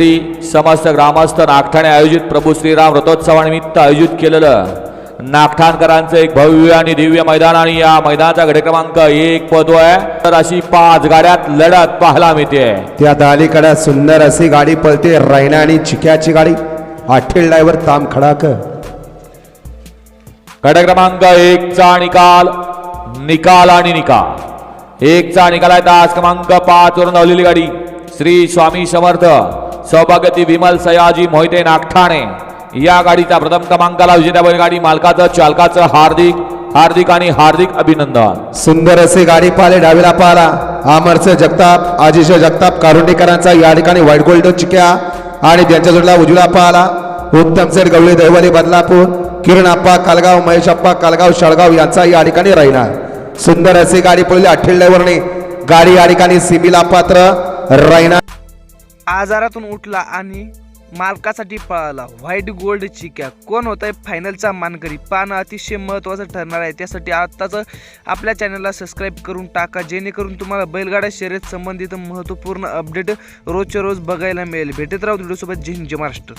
श्री समस्त ग्रामस्थ नागठाणे आयोजित प्रभू श्रीराम रथोत्सवानिमित्त आयोजित केलेलं नागठाणकरांचं एक भव्य आणि दिव्य मैदान आणि या मैदानाचा गडे क्रमांक एक पदोय तर अशी पाच गाड्यात लढत पाहायला मिळते. त्यात अलीकडे सुंदर अशी गाडी पळते रायना आणि चिक्याची गाडी. आठेल ड्रायव्हर ताम खडाक गट क्रमांक एक चा निकाल निकाल आणि निकाल. एक चा निकाल आहे तास क्रमांक पाच वरून धावलेली गाडी. श्री स्वामी समर्थ. सौभाग्यती विमल सयाजी मोहिते नागठाणे. या गाडीचा प्रथम क्रमांकाला विजेत्या बैलगाडी मालकाचं चालकाचं हार्दिक हार्दिक आणि हार्दिक अभिनंदन. सुंदर असे गाडी पाले डावीला पाला अमरच जगताप आजिश जगताप कारुंडीकरांचा या ठिकाणी व्हाईट गोल्ड चिक्या आणि त्यांच्या जोडला उजव्या पाला उत्तम सेठ गवळी दैवली बदलापूर किरण आप्पा कालगाव महेश आप्पा कालगाव शाळगाव यांचा या ठिकाणी राहिणार सुंदर असे गाडी पडली अठ्ठेल गाडी या ठिकाणी सिमीला पात्र. रायना आजारातून उठला आणि मालकासाठी पळाला. व्हाईट गोल्ड चिक्या. कोण होत आहे फायनलचा मानकरी? पानं अतिशय महत्त्वाचं ठरणार आहे. त्यासाठी आत्ताच आपल्या चॅनलला सबस्क्राईब करून टाका. जेणेकरून तुम्हाला बैलगाड्या शर्यत संबंधित महत्त्वपूर्ण अपडेट रोजच्या रोज बघायला मिळेल. भेटत राहू व्हिडिओसोबत जय हिंद जय महाराष्ट्र.